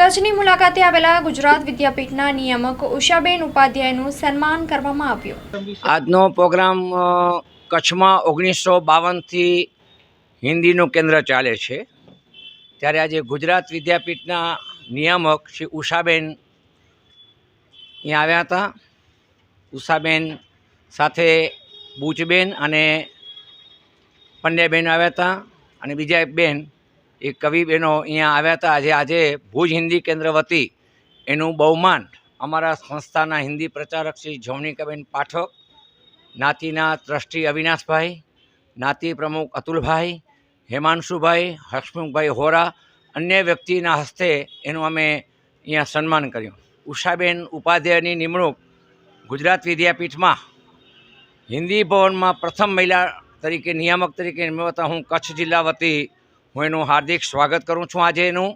કચ્છની મુલાકાતે આવેલા ગુજરાત વિદ્યાપીઠના નિયામક ઉષાબેન ઉપાધ્યાયનું સન્માન કરવામાં આવ્યું. આજનો પ્રોગ્રામ કચ્છમાં ઓગણીસો બાવનથી હિન્દીનું કેન્દ્ર ચાલે છે. ત્યારે આજે ગુજરાત વિદ્યાપીઠના નિયામક શ્રી ઉષાબેન અહીંયા આવ્યા હતા. ઉષાબેન સાથે બુચબેન અને પંડ્યાબેન આવ્યા હતા અને બીજા બેન એ કવિબેનો અહીંયા આવ્યા હતા. આજે આજે ભુજ હિન્દી કેન્દ્ર વતી એનું બહુમાન અમારા સંસ્થાના હિન્દી પ્રચારક શ્રી જવનિકાબેન પાઠક, નાતીના ટ્રસ્ટી અવિનાશભાઈ, નાતી પ્રમુખ અતુલભાઈ, હેમાંશુભાઈ હસમુખભાઈ હોરા અન્ય વ્યક્તિના હસ્તે એનું અમે અહીંયા સન્માન કર્યું. ઉષાબેન ઉપાધ્યાયની નિમણૂક ગુજરાત વિદ્યાપીઠમાં હિન્દી ભવનમાં પ્રથમ મહિલા તરીકે, નિયામક તરીકે નિમવતા હું કચ્છ જિલ્લા વતી હું એનું હાર્દિક સ્વાગત કરું છું આજે એનું.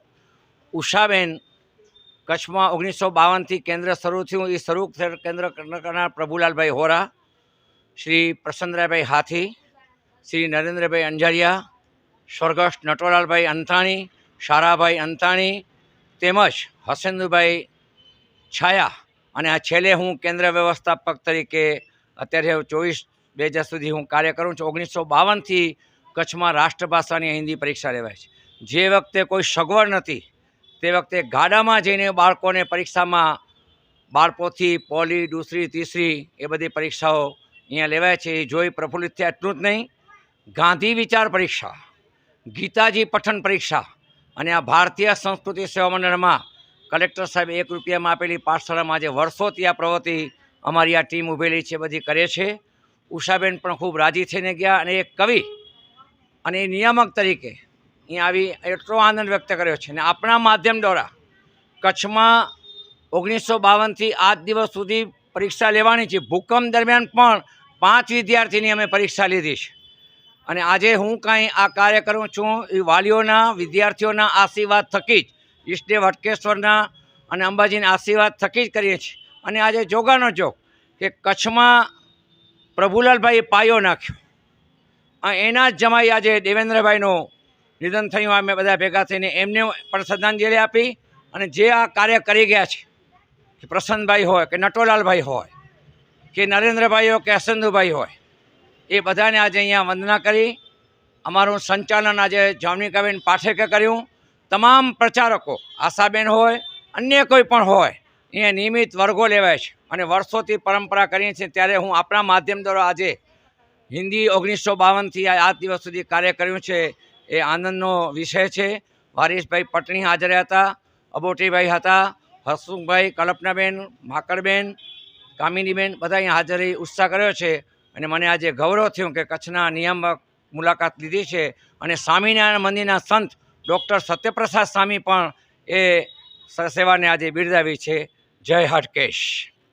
ઉષાબેન, કચ્છમાં ઓગણીસો બાવનથી કેન્દ્ર શરૂ થયું. એ શરૂ કેન્દ્ર કરનાર પ્રભુલાલભાઈ હોરા, શ્રી પ્રસન્નરાયભાઈ હાથી, શ્રી નરેન્દ્રભાઈ અંજારિયા, સ્વર્ગસ્થ નટવરલાલભાઈ અંતાણી, શારાભાઈ અંતાણી, તેમજ હસેન્દુભાઈ છાયા. અને આ છેલ્લે હું કેન્દ્ર વ્યવસ્થાપક તરીકે અત્યારે ચોવીસ બે હજાર સુધી હું કાર્ય કરું છું. ઓગણીસો બાવનથી કચ્છમાં રાષ્ટ્રભાષાની હિન્દી પરીક્ષા લેવાય છે. જે વખતે કોઈ સગવડ નથી, તે વખતે ગાડામાં જઈને બાળકોને પરીક્ષામાં બાળકોથી પોલી દૂસરી તીસરી એ બધી પરીક્ષાઓ અહીંયા લેવાય છે. એ જોઈ પ્રફુલ્લિત થયા એટલું જ નહીં. ગાંધી વિચાર પરીક્ષા, ગીતાજી પઠન પરીક્ષા અને આ ભારતીય સંસ્કૃતિ સેવા મંડળમાં કલેક્ટર સાહેબ એક રૂપિયામાં આપેલી પાઠશાળામાં આજે વર્ષોથી આ પ્રવૃત્તિ અમારી આ ટીમ ઉભેલી છે, બધી કરે છે. ઉષાબેન પણ ખૂબ રાજી થઈને ગયા અને એક કવિ અને એ નિયામક તરીકે અહીંયા આવી એટલો આનંદ વ્યક્ત કર્યો છે. અને આપણા માધ્યમ દ્વારા કચ્છમાં ઓગણીસો બાવનથી આજ દિવસ સુધી પરીક્ષા લેવાની છે. ભૂકંપ દરમિયાન પણ પાંચ વિદ્યાર્થીની અમે પરીક્ષા લીધી છે. અને આજે હું કાંઈ આ કાર્ય કરું છું, એ વાલીઓના, વિદ્યાર્થીઓના આશીર્વાદ થકી જ, ઈષ્ટદેવ હટકેશ્વરના અને અંબાજીના આશીર્વાદ થકી જ કરીએ છીએ. અને આજે જોગાનો જોગ કે કચ્છમાં પ્રભુલાલભાઈએ પાયો નાખ્યો. એના જ જમાઈ આજે દેવેન્દ્રભાઈનું નિધન થયું અમે બધા ભેગા થઈને એમને પણ શ્રદ્ધાંજલિ આપી અને જે આ કાર્ય કરી ગયા છે, કે પ્રસન્નભાઈ હોય, કે નટોલાલભાઈ હોય, કે નરેન્દ્રભાઈ હોય, કે અસંધુભાઈ હોય, એ બધાને આજે અહીંયા વંદના કરી. અમારું સંચાલન આજે જામનીકાબેન પાઠકે કર્યું. તમામ પ્રચારકો, આશાબેન હોય, અન્ય કોઈ પણ હોય, અહીંયા નિયમિત વર્ગો લેવાય છે. અને વર્ષોથી પરંપરા કરીએ છીએ ત્યારે હું આપણા માધ્યમ દ્વારા આજે હિન્દી ઓગણીસો બાવનથી આજ દિવસ સુધી કાર્ય કર્યું છે. એ આનંદનો વિષય છે. વારીશભાઈ પટણી હાજર હતા, અબોટીભાઈ હતા હસમુખભાઈ કલ્પનાબેન, માકડબેન, કામિનીબેન બધા અહીંયા હાજરી ઉત્સાહ કર્યો છે અને મને આજે ગૌરવ થયું કે કચ્છના નિયામક મુલાકાત લીધી છે અને સ્વામિનારાયણ મંદિરના સંત ડૉક્ટર સત્યપ્રસાદ સ્વામી પણ એ સેવાને આજે બિરદાવી છે. જય હાટકેશ.